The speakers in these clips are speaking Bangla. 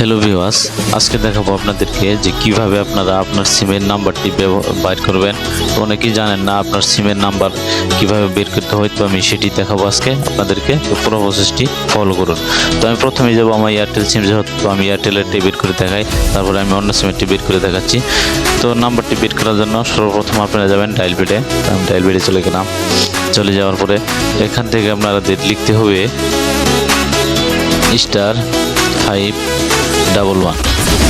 হ্যালো ভিওয়াস আজকে দেখাবো আপনাদেরকে যে কীভাবে আপনারা আপনার সিমের নাম্বারটি বাইর করবেন। তো অনেকেই জানেন না আপনার সিমের নাম্বার কীভাবে বের করতে হয়, তো আমি সেটি দেখাবো আজকে আপনাদেরকে। তো পুরো প্রসেসটি ফলো করুন। তো আমি প্রথমে যাব আমার এয়ারটেল সিম যেহেতু আমি এয়ারটেলেরটি বের করে দেখাই, তারপরে আমি অন্য সিমেরটি বের করে দেখাচ্ছি। তো নাম্বারটি বের করার জন্য সর্বপ্রথম আপনারা যাবেন ডায়াল বেডে আমি ডায়াল বেডে চলে গেলাম। চলে যাওয়ার পরে এখান থেকে আপনাদের লিখতে হবে স্টার ফাইভ ডাবল ওয়ান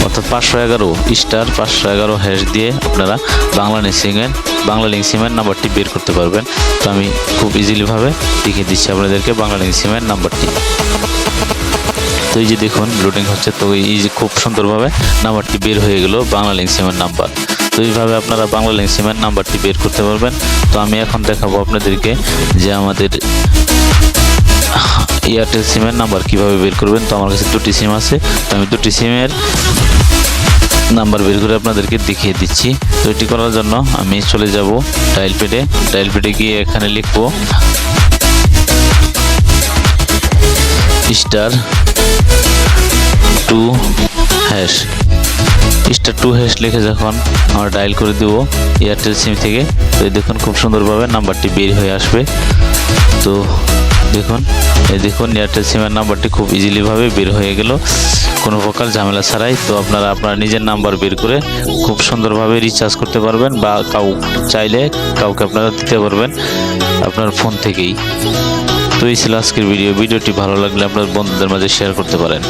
অর্থাৎ পাঁচশো এগারো স্টার, পাঁচশো এগারো হ্যাশ দিয়ে আপনারা বাংলা সিমের বাংলা লিঙ্ক সিমের নাম্বারটি বের করতে পারবেন। তো আমি খুব ইজিলিভাবে দেখিয়ে দিচ্ছি আপনাদেরকে বাংলা লিঙ্ক সিমের নাম্বারটি তো এই যে দেখুন লোডিং হচ্ছে, তো এই যে খুব সুন্দরভাবে নাম্বারটি বের হয়ে গেল বাংলা লিঙ্ক সিমের নাম্বার তো এইভাবে আপনারা বাংলা লিঙ্ক সিমের নাম্বারটি বের করতে পারবেন। তো আমি এখন দেখাবো আপনাদেরকে যে আমাদের এয়ারটেল সিমের নাম্বার কীভাবে বের করবেন? তো আমার কাছে দুটি সিম আছে। তো আমি দুটি সিমের নাম্বার বের করে আপনাদেরকে দেখিয়ে দিচ্ছি। তো এটি করার জন্য আমি চলে যাব ডায়াল পেডে ডায়াল পেডে গিয়ে এখানে লিখব star two hash star two hash লিখে যখন আমরা ডায়াল করে দেব এয়ারটেল সিম থেকে, তো দেখুন খুব সুন্দরভাবে নাম্বারটি বের হয়ে আসবে। তো দেখুন এই দেখুন, এয়ারটেল সিমের নাম্বারটি খুব ইজিলিভাবে বের হয়ে গেল। কোনো প্রকার ঝামেলা ছাড়াই তো আপনারা আপনার নিজের নাম্বার বের করে খুব সুন্দরভাবে রিচার্জ করতে পারবেন বা কাউ চাইলে কাউকে আপনারা দিতে পারবেন আপনার ফোন থেকেই। তো এই ছিল আজকের ভিডিও ভিডিওটি ভালো লাগলে আপনার বন্ধুদের মাঝে শেয়ার করতে পারেন।